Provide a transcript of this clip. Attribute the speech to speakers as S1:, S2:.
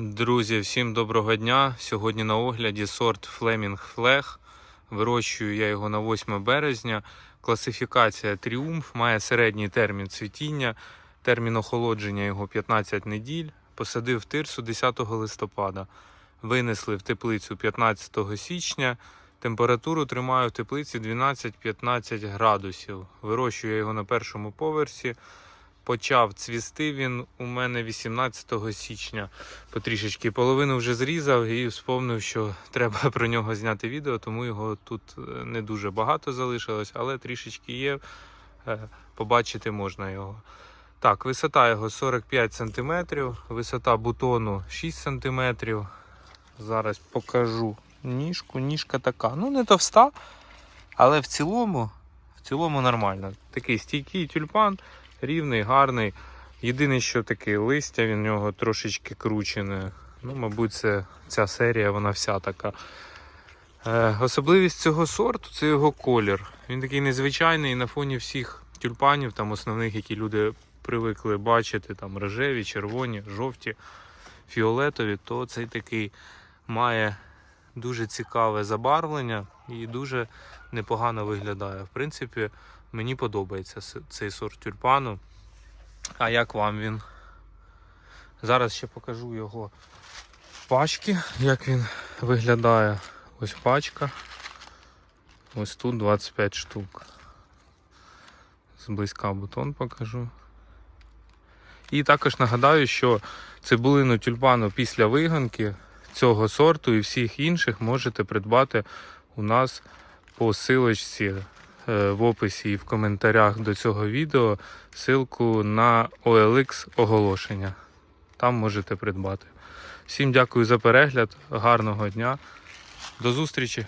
S1: Друзі, всім доброго дня. Сьогодні на огляді сорт Fleming Flag. Вирощую я його на 8 березня. Класифікація Тріумф має середній термін цвітіння, термін охолодження його 15 неділь. Посадив тирсу 10 листопада. Винесли в теплицю 15 січня. Температуру тримаю в теплиці 12-15 градусів. Вирощую я його на першому поверсі. Почав цвісти він у мене 18 січня. Потрішечки половину вже зрізав і вспомнив, що треба про нього зняти відео, тому його тут е, не дуже багато залишилось, але трішечки є. Е, Побачити можна його. Так, висота його 45 см, висота бутону 6 см. Зараз покажу ніжку. Ніжка така. Ну, не товста, але в цілому, в цілому нормально. Такий стійкий тюльпан, рівний, гарний. Єдине, що таке листя, він в нього трошечки кручене. Ну, мабуть, це ця серія, вона вся така. Е, особливість цього сорту це його колір. Він такий незвичайний на фоні всіх тюльпанів, там основних, які люди привикли бачити, там рожеві, червоні, жовті, фіолетові, то цей такий має дуже цікаве забарвлення і дуже непогано виглядає. В принципі, мені подобається цей сорт тюльпану. А як вам він? Зараз ще покажу його пачки, як він виглядає. Ось пачка. Ось тут 25 штук. Зблизька бутон покажу. І також нагадаю, що цибулину тюльпану після виганки цього сорту і всіх інших можете придбати у нас по силочці е, в описі і в коментарях до цього відео ссылку на OLX оголошення. Там можете придбати. Всім дякую за перегляд, гарного дня. До зустрічі!